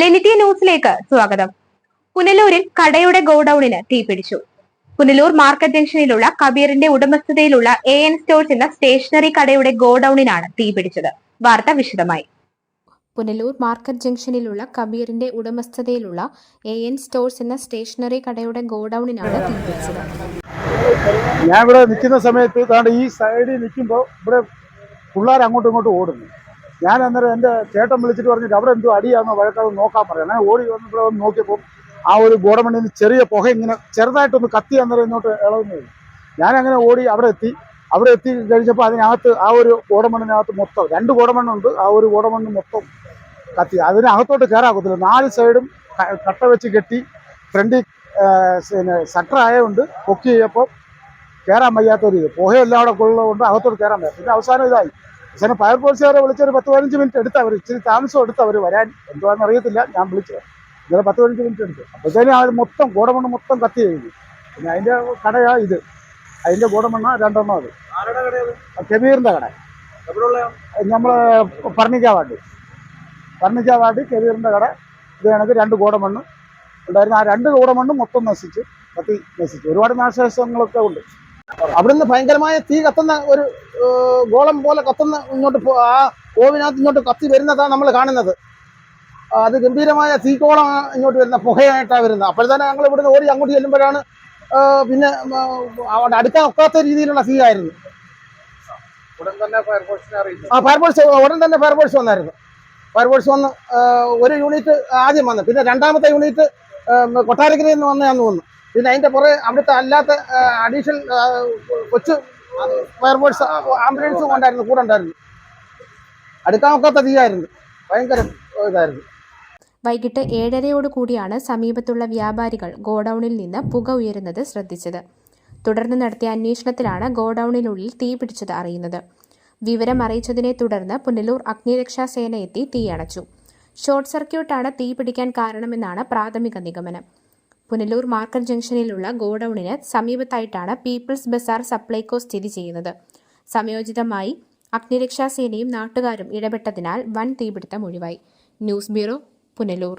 ലെനിറ്റി ന്യൂസിലേക്ക് സ്വാഗതം. പുനലൂരിൽ കടയുടെ ഗോഡൌണിന് തീപിടിച്ചു പുനലൂർ മാർക്കറ്റ് ജംഗ്ഷനിലുള്ള കബീറിന്റെ ഉടമസ്ഥതയിലുള്ള എ എൻ സ്റ്റോഴ്സ് എന്ന സ്റ്റേഷനറി കടയുടെ ഗോഡൌണിനാണ് തീപിടിച്ചത് വാർത്ത വിശദമായി. പുനലൂർ മാർക്കറ്റ് ജംഗ്ഷനിലുള്ള കബീറിന്റെ ഉടമസ്ഥതയിലുള്ള എ എൻ സ്റ്റോഴ്സ് എന്ന സ്റ്റേഷനറി കടയുടെ ഗോഡൌണിനാണ് തീപിടിച്ചത് ഞാൻ ഇവിടെ നിൽക്കുന്ന സമയത്ത് ഈ സൈഡിൽ നിൽക്കുമ്പോൾ ഇവിടെ പിള്ളേർ അങ്ങോട്ടും ഇങ്ങോട്ടും ഓടുന്നു. ഞാൻ അന്നേരം എന്റെ ചേട്ടൻ വിളിച്ചിട്ട് പറഞ്ഞിട്ട് അവിടെ എന്തോ അടിയാണോ വഴക്കാതെ നോക്കാൻ പറയാം. ഞാൻ ഓടി വന്നപ്പോൾ ഒന്ന് നോക്കിയപ്പോൾ ആ ഒരു ഗോഡമണ്ണിൽ നിന്ന് ചെറിയ പുക ഇങ്ങനെ ചെറുതായിട്ടൊന്ന് കത്തി അന്നേരം ഇങ്ങോട്ട് ഇളകുന്നത് ഞാൻ അങ്ങനെ ഓടി അവിടെ എത്തി. അവിടെ എത്തി കഴിഞ്ഞപ്പോൾ അതിനകത്ത് ആ ഒരു ഗോഡമണ്ണിനകത്ത് മൊത്തം രണ്ട് ഗോഡമണ്ണുണ്ട്. ആ ഒരു ഗോഡമണ്ണ് മൊത്തം കത്തി. അതിനകത്തോട്ട് കയറാക്കത്തില്ല നാല് സൈഡും കട്ട വെച്ച് കെട്ടി ഫ്രണ്ടിൽ പിന്നെ സട്ടർ ആയതുകൊണ്ട് പൊക്കി ചെയ്യപ്പോൾ കയറാൻ വയ്യാത്തൊരു ഇത് പുകയെല്ലാം അവിടെ കൊള്ളുന്നതുകൊണ്ട് അകത്തോട്ട് കയറാൻ വയ്യ. പിന്നെ അവസാനം ഇതായി. അവസാനം ഫയർഫോഴ്സുകാരെ വിളിച്ചൊരു പത്ത് പതിനഞ്ച് മിനിറ്റ് എടുത്ത് അവർ ഇച്ചിരി താമസം എടുത്ത് അവർ വരാൻ എന്തുവാണെന്ന് അറിയത്തില്ല. ഞാൻ വിളിച്ചത് ഇന്നലെ പത്ത് പതിനഞ്ച് മിനിറ്റ് എടുത്തു. അപ്പോഴത്തേനും അത് മൊത്തം ഗോഡമണ്ണ് മൊത്തം കത്തി കഴിഞ്ഞു. പിന്നെ അതിന്റെ കടയാ ഇത്. അതിന്റെ ഗോഡമണ്ണ രണ്ടെണ്ണം അത്. കെബീറിന്റെ കട. നമ്മൾ ഫർണിക്കാവാണ്ടി ഫർണിക്കാവാണ്ടി കെബീറിന്റെ കട. ഇത് കണക്ക് രണ്ട് ഗോഡമണ്ണ്. ഉണ്ടായിരുന്നു ആ രണ്ട് ഗോഡമണ്ണും മൊത്തം നശിച്ച് കത്തി നശിച്ചു. ഒരുപാട് നാശനഷ്ടങ്ങളൊക്കെ ഉണ്ട്. അവിടുന്ന് ഭയങ്കരമായ തീ കത്തുന്ന ഒരു ഗോളം പോലെ കത്തുന്ന ഇങ്ങോട്ട് ആ ഓവിനകത്ത് ഇങ്ങോട്ട് കത്തി വരുന്നതാണ് നമ്മൾ കാണുന്നത്. അത് ഗംഭീരമായ തീക്കോളം ഇങ്ങോട്ട് വരുന്ന പുകയായിട്ടാണ് വരുന്നത്. അപ്പോഴത്തേനെ ഞങ്ങൾ ഇവിടുന്ന് ഓടി അങ്ങോട്ട് ചെല്ലുമ്പോഴാണ് പിന്നെ അവിടെ അടുക്കാൻ ഒക്കാത്ത രീതിയിലുള്ള തീ ആയിരുന്നു. ആ ഫയർഫോഴ്സ് ഉടൻ തന്നെ ഫയർഫോഴ്സ് വന്നായിരുന്നു. ഫയർഫോഴ്സ് വന്ന് ഒരു യൂണിറ്റ് ആദ്യം വന്നു പിന്നെ രണ്ടാമത്തെ യൂണിറ്റ് കൊട്ടാരക്കരയിൽ നിന്ന് വന്നതാന്ന് തോന്നുന്നു പിന്നെ അതിന്റെ പുറകെ അവിടുത്തെ അല്ലാത്ത അഡീഷണൽ കൊച്ചു ഫയർഫോഴ്സ് ആംബുലൻസും ഉണ്ടായിരുന്നു കൂടെ ഉണ്ടായിരുന്നു. അടുക്കാൻ ഒക്കാത്ത തീയായിരുന്നു. ഭയങ്കര ഇതായിരുന്നു. വൈകിട്ട് ഏഴരയോട് കൂടിയാണ് സമീപത്തുള്ള വ്യാപാരികൾ ഗോഡൌണിൽ നിന്ന് പുക ഉയരുന്നത് ശ്രദ്ധിച്ചത്. തുടർന്ന് നടത്തിയ അന്വേഷണത്തിലാണ് ഗോഡൌണിനുള്ളിൽ തീ പിടിച്ചത് അറിയുന്നത്. വിവരം അറിയിച്ചതിനെ തുടർന്ന് പുനലൂർ അഗ്നിരക്ഷാ സേന എത്തി തീയണച്ചു. ഷോർട്ട് സർക്യൂട്ടാണ് തീ പിടിക്കാൻ കാരണമെന്നാണ് പ്രാഥമിക നിഗമനം. പുനലൂർ മാർക്കറ്റ് ജംഗ്ഷനിലുള്ള ഗോഡൌണിന് സമീപത്തായിട്ടാണ് പീപ്പിൾസ് ബസാർ സപ്ലൈകോ സ്ഥിതി ചെയ്യുന്നത്. സംയോജിതമായി അഗ്നിരക്ഷാസേനയും നാട്ടുകാരും ഇടപെട്ടതിനാൽ വൻ തീപിടുത്തം ഒഴിവായി. News bureau Punalur.